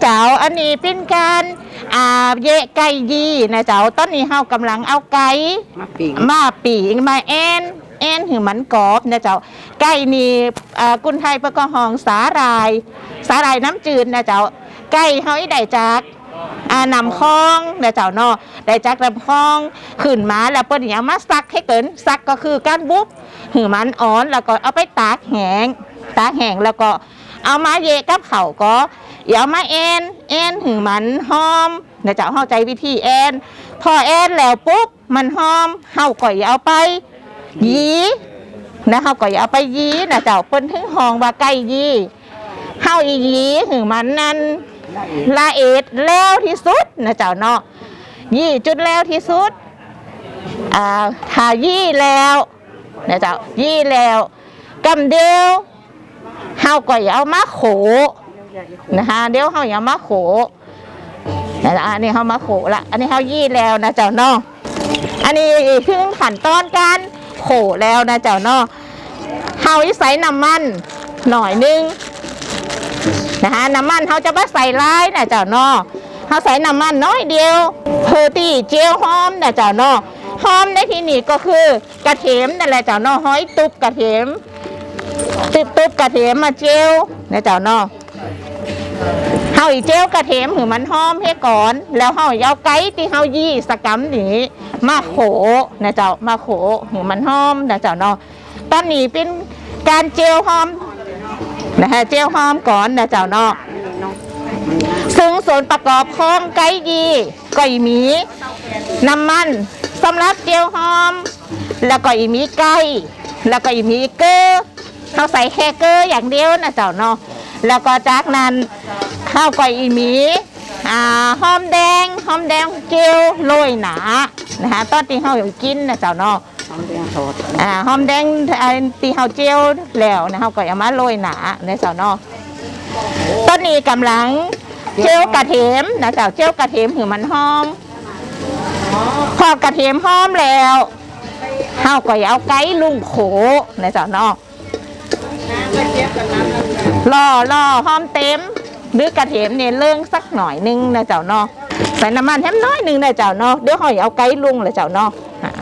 เจ้า อันนี้เป็นการอ่าเยะไก่ยีนะเจ้า ตอนนี้เฮากำลังเอาไก่ มาปิงมาปีงมาแอนแอนหือมันกรอบนะเจ้าไก่นี่อ่ากุนไทยประกอบห้องสาหราย สาหรายน้ำจืดนะเจ้าไก่เฮาอีได้จากอ่านำคลองนะเจ้าเนาะได้จากลำคลองขึ้นมาแล้วเปิ้นเอามาซักให้เกินซักก็คือการบุบหือมันอ่อนแล้วก็เอาไปตากแห้งตากแห้งแล้วก็ เอามาเยะกับเขาก็อย่าเอามาแอนแอนหือมันหอมนะเจ้าเข้าใจวิธีแอนพอแอนแล้วปุ๊บมันหอมเฮาก็อย่าเอาไปยีนะเฮาก็อย่าเอาไปยีนะเจ้าเปิ้นถึงห้องว่าไก่ยีเฮาอียีหือมันนั่นละเอียดแล้วที่สุดนะเจ้าเนาะยี่จุดแล้วที่สุดอ่าถ้ายี่แล้วนะเจ้ายี่แล้วกำเดียว เฮาก็อย่าเอามาโขนะคะเดี๋ยวเฮาอย่ามาโขนะจ๊ะอันนี้เฮามาโขละอันนี้เฮายี่แล้วนะเจ้าเนาะอันนี้ถึงขั้นตอนการโขแล้วนะเจ้าเนาะเฮาอใส่น้ำมันหน่อยนึงนะคะน้ำมันเขาจะมาใส่ร้ายนะเจ้าเนอเขาใส่น้ำมันน้อยเดียวเพอตีเจียวหอมนะเจ้าเนอหอมในที่นี้ก็คือกระเทียมนั่นแหละเจ้าเนอห้อยตุบกระเทียม ตุบตุบกระเทียมมาเจียวนะเจ้าเนอเฮาอีเจียวกระเทียมหือมันหอมให้ก่อน แล้วเฮาเอาไก่ที่เฮายี่สกัมนี้มาโขนะเจ้ามาโขหือมันหอมนะเจ้าเนอตอนนี้เป็นการเจียวหอมนะคะเจียวหอมก่อนนะเจ้าเนาะซึ่งส่วนประกอบของไก่ยีก็อีมีน้ำมันสำหรับเจียวหอม แล้วก็อีมีไก่แล้วก็อีมีเกลือ เขาใส่แค่เกลืออย่างเดียวนะเจ้าเนาะแล้วก็จากนั้นข้าวก็อีมีอ่าหอมแดงหอมแดงเจียวโรยหนานะคะตอนที่เขาอยู่กินนะเจ้าเนาะทำแดงทอดอ่าหอมแดงอันตีเฮาเจียวแล้วนะเฮาก็เอามาโรยหนาในเสาเนอต้นนี้กำลังเจียวกระเทียมนะเจ้าเจียวกระเทียมหือมันหอมพอกระเทียมหอมแล้วเฮาก็เอาไก่ลุงโขในเสาเนอ ล่อล่อหอมเต็ม หรือกระเทียมเนี่ยเลื่องสักหน่อยนึงนะเจ้าเนอใส่น้ำมันแค่น้อยหนึงนะเจ้าเนอเดี๋ยวเฮาเอาไก่ลุงเลยเจ้าเนออ่า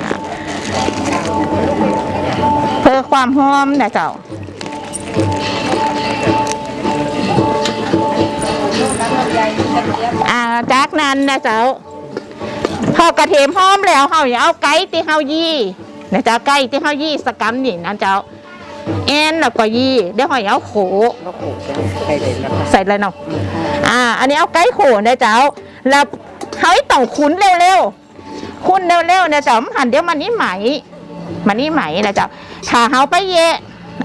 เพื่อความหอมนะเจ้าอ่าจากนั้นนะเจ้าพอกระเทียมหอมแล้วเฮาอย่าเอาไก่ที่เฮายี่นะเจ้าไก่ที่เฮายี่สกัมนี่นะเจ้า แอนแล้วก็ยี่เดี๋ยวเฮาอย่าเอาโขแล้วโขกใส่เลยแล้วใส่เลยเนาะอ่า อันนี้เอาไก่โขนะเจ้า แล้วเฮาต้องคุ้นเร็วๆคุ้นเร็วๆนะเจ้ามันหันเดี๋ยวมันนี่ไหมมันนี่ไหมนะเจ้าถ้าเฮาไปเยะ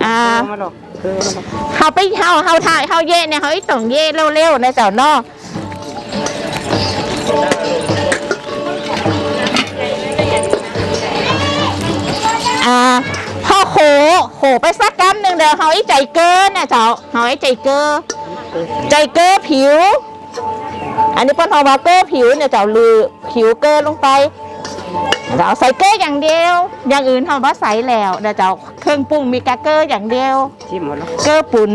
อ่ามาหรอกคือมาหรอกเฮาไปเฮาเฮาถ่ายเฮาเย่เนี่ยเฮาอีต้องเย่เร็วๆนะเจ้าเนาะอ่าพอ โขโขไปสักกำหนึ่งเดี๋ยวเฮาไอีใจเกินนะเจ้าเฮาไอีใจเกินใจเกินผิว อันนี้เปิ้นเฮาว่าเกินผิวเนี่ยเจ้าลือผิวเกินลงไปเราใส่เกลืออย่างเดียว อย่างอื่นเฮาบ่ใส่แล้วนะเจ้าเครื่องปรุงมีแกเกลืออย่างเดียวชิมหมดแล้วเกลือปุ่น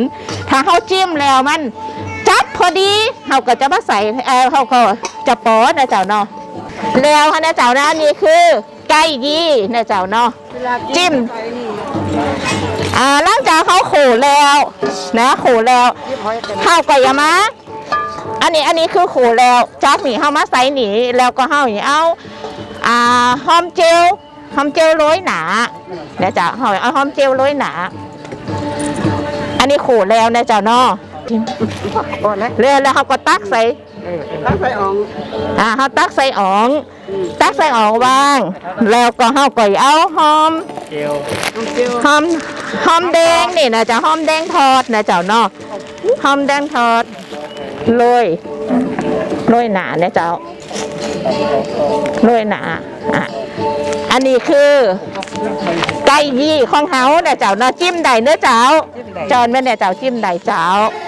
ถ้าเขาจิ้มแล้วมัน จับพอดีเขาก็จะมาใส่เออเขาก็จะป้อนะเจ้าเนาะแล้วนะเจ้านะนี่คือไก่ยี่นะเจ้าเนาะจิ้ม อ่าหลังจากเขาโขแล้วนะโขแล้วเขาก็อย่ามาอันนี้อันนี้คือโขแล้วจากนี่เขามาใส่หนีแล้วก็เขาอย่างเอาอ่าหอมเจลหอมเจลโรยหนาเดี๋ยวจะเขาเอาหอมเจลโรยหนา อันนี้โขแล้วนะเจ้าเนาะพอแล้วเรือแล้วเขาก็ตักใส่เออ ตั้งใส่อ่องอ่าเขาตักใส่อ๋อง ตักใส่อ๋องวาง แล้วก็เขาก็เอาหอมเจียวน้ำเจียวหอมหอมแดงนี่นะจะหอมแดงทอดนะเจ้าเนาะหอมแดงทอดโรยโรยหนานะเจ้าโรยหนาอะอันนี้คือไก่ยี่ของเฮาเนี่ยเจ้าเนาะจิ้มใดเนื้อเจ้าจอนแม่เนี่ยเจ้าจิ้มใดเจ้าเ